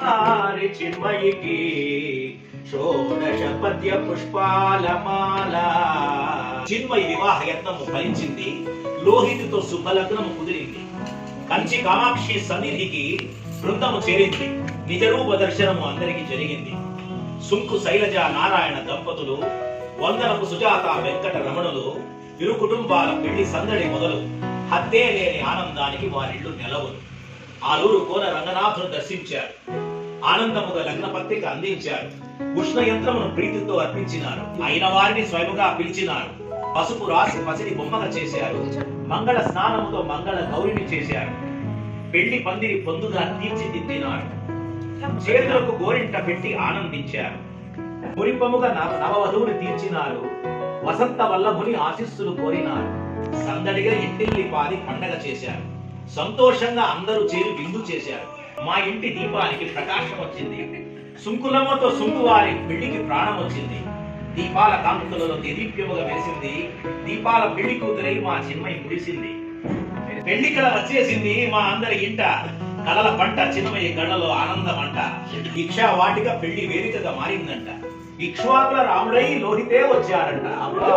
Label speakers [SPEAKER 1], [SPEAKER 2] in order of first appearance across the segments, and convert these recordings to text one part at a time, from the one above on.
[SPEAKER 1] ఆరి చిన్మయికి షోడశ పద్య పుష్పాల మాల చిన్మయి వివాహ యత్నము ఫలించింది. లోహితితో శుభలగ్నము కుదిరింది. కంచి కామాక్షి సన్నిధికి బృందము చేరింది. నిజరూప దర్శనము అందరికి జరిగింది. సుంకు శైలజ నారాయణ దంపతులు వందనపు సుజాత వెంకట రమణులు ఇరు కుటుంబాల పెళ్ళి సందడి మొదలు హత్తే లేని ఆనందానికి వారిళ్ళు నెలవులు ఆలూరు కోన రంగనాథును దర్శించారు. ఆనందముగా లగ్న పత్రిక అందించారు. ఉష్ణ యంత్రమును ప్రీతితో అర్పించినారు. అయిన వారిని స్వయముగా పిలిచినారు. పసుపు రాసి పసిడి బొమ్మగా చేశారు. మంగళ స్నానముతో మంగళ గౌరిని చేశారు. పెళ్ళి పందిరి పొందుగా తీర్చిదిద్దినారు. చేతులకు గోరింట పెట్టి ఆనందించారు. మురిపముగా నవ నవవధువుని తీర్చినారు. వసంత వల్లభుని ఆశీస్సులు కోరినారు. సందడిగా ఇంటిల్లి పాది పండగ చేశారు. సంతోషంగా అందరూ చేరి విందు చేశారు. మా ఇంటి దీపానికి ప్రకాశం వచ్చింది. సుంకులమ్మతో సుంకువారి పెళ్ళికి ప్రాణం వచ్చింది. దీపాల కాంతులలో దేదీప్యముగా వెలిసింది దీపాల పెళ్ళి కూతురై మా చిన్మయి ముడిసింది పెళ్ళి కళ వచ్చేసింది మా అందరి ఇంట. కలల పంట చిన్నమయ్య గళ్ళలో ఆనందం అంట ఇక్షా వాటిక పెళ్ళి వేదికగా మారిందంట. ఇక్ష్వాకుల రాముడై లోహితే వచ్చాడంట. అబ్బా!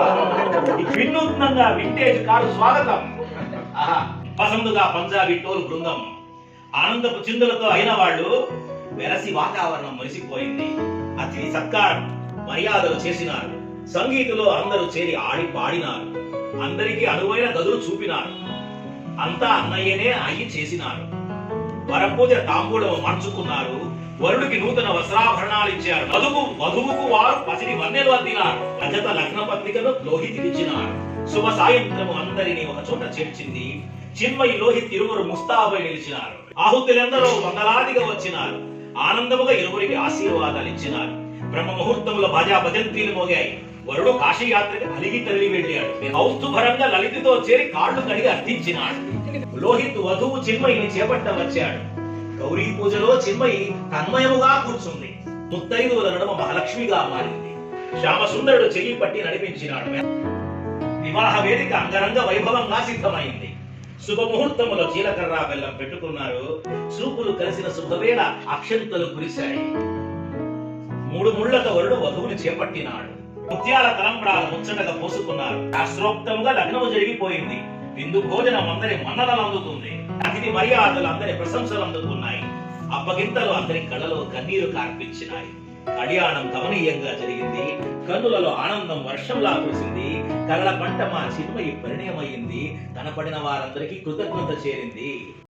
[SPEAKER 1] వినూత్నంగా వింటేజ్ కారు స్వాగతం. పసందుగా పంజాబీ టోల్ బృందం. ఆనందపు చిందులతో అయిన వాళ్ళు వెరసి వాతావరణం మురిసిపోయింది. అతిథి సత్కారం మర్యాదలు చేసినారు. సంగీతులో అందరూ చేరి ఆడి పాడినారు. అందరికీ అనువైన గదులు చూపినారు. అంతా అన్నయ్యనే అయ్యి చేసినారు. వరపూజ తాంబూలం మార్చుకున్నారు. వరుడికి నూతన వస్త్రాభరణాలు ఇచ్చారు. వధువు వధువుకు వారు పసిడి వన్నెలు అందినారు. రజత లగ్న పత్రికను లోహితికిచ్చినారు. శుభ సాయంత్రము అందరినీ ఒక చోట చేర్చింది. చిన్మయి లోహిత్ ఇరువురు ముస్తాబై నిలిచినారు. ఆహుతులందరూ వందలాదిగా వచ్చినారు. ఆనందముగా ఇరువురికి ఆశీర్వాదాలు ఇచ్చినారు. బ్రహ్మ ముహూర్తంలో భాజా భజంత్రీలు మోగాయి. వరుడు కాశీయాత్రకి అలిగి తరలి వెళ్ళాడు. కౌస్తుభరంగా లలితతో చేరి కాళ్ళు కడిగి అర్థించినాడు లోహిత్ వధువు చిన్మయిని చేపట్ట వచ్చాడు. గౌరీ పూజలో చిన్మయి తన్మయముగా కూర్చుంది. ముత్తైదువుల నడుమ మహాలక్ష్మిగా మారింది. శ్యామసుందరుడు చెయ్యి పట్టి నడిపించినాడు. వివాహ వేదిక అంగరంగ వైభవంగా సిద్ధమైంది. శుభముహూర్తములో జీలకర్ర బెల్లం పెట్టుకున్నారు. చూపులు కలిసిన శుభవేళ అక్షంతలు కురిశాయి. మూడు ముళ్ళతో వరుడు వధువుని చేపట్టినాడు. ముత్యాల తలంబడాలు ముచ్చటగా పోసుకున్నారు. శాస్త్రోక్తముగా లగ్నము జరిగిపోయింది. విందు భోజనం అందరి మన్ననలు అందుతుంది అతిథి మర్యాదలు అందరి ప్రశంసలు అందుకున్నాయి అప్పగింతలు అందరి కళ్ళలో కన్నీరు కార్పించినాయి. అడియాణం గమనీయంగా జరిగింది. కన్నులలో ఆనందం వర్షంలా కురిసింది. కళ్ళ పంట మా చిన్మయి పరిణయమయ్యింది. కనపడిన వారందరికీ కృతజ్ఞత చేరింది.